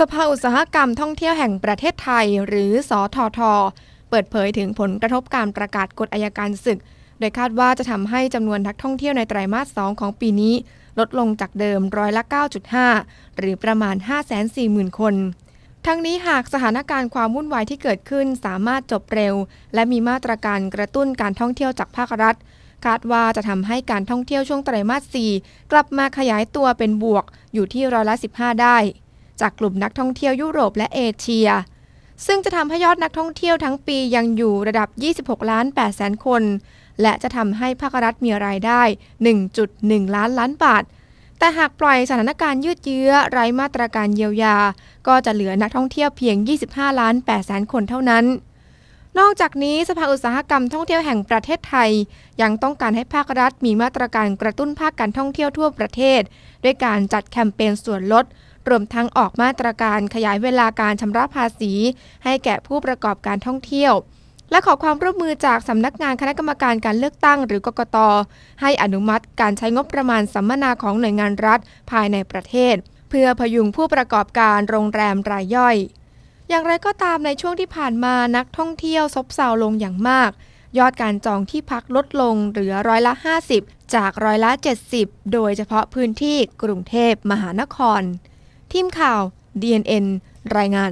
สภาอุตสาหกรรมท่องเที่ยวแห่งประเทศไทย หรือสอทอทเปิดเผยถึงผลกระทบการประกาศกฎอายการศึก โดยคาดว่าจะทำให้จำนวนนักท่องเที่ยวในไตรมาส 2 ของปีนี้ ลดลงจากเดิมร้อยละ 9.5 หรือประมาณ 540,000 คน ทั้งนี้หากสถานการณ์ความวุ่นวายที่เกิดขึ้นสามารถจบเร็ว และมีมาตรการกระตุ้นการท่องเที่ยวจากภาครัฐ คาดว่าจะทำให้การท่องเที่ยวช่วงไตรมาส 4 กลับมาขยายตัวเป็นบวกอยู่ที่ร้อยละ 15 ได้ จากกลุ่มนักท่องเที่ยวยุโรปและเอเชีย ซึ่งจะทำให้ยอดนักท่องเที่ยวทั้งปียังอยู่ระดับ 26 ล้าน8แสนคน และจะทำให้ภาครัฐมีรายได้ 1.1 ล้านล้านบาท แต่หากปล่อยสถานการณ์ยืดเยื้อไร้มาตรการเยียวยา ก็จะเหลือนักท่องเที่ยวเพียง 25 ล้าน8แสนคนเท่านั้นนอกจากนี้สภาอุตสาหกรรมท่องเที่ยวแห่งประเทศไทย ยังต้องการให้ภาครัฐมีมาตรการกระตุ้นภาคการท่องเที่ยวทั่วประเทศ ด้วยการจัดแคมเปญส่วนลด รวมทั้งออกมาตรการขยายเวลาการชำระภาษี ให้แก่ผู้ประกอบการท่องเที่ยว และขอความร่วมมือจากสำนักงานคณะกรรมการการเลือกตั้งหรือกกต ให้อนุมัติการใช้งบประมาณสัมมนาของหน่วยงานรัฐภายในประเทศ เพื่อพยุงผู้ประกอบการโรงแรมรายย่อย อย่างไรก็ตามในช่วงที่ผ่านมานักท่องเที่ยวซบเซาลงอย่างมากยอดการจองที่พักลดลงเหลือร้อยละ 50 จากร้อยละ 70 โดยเฉพาะพื้นที่กรุงเทพมหานคร ทีมข่าว DNN รายงาน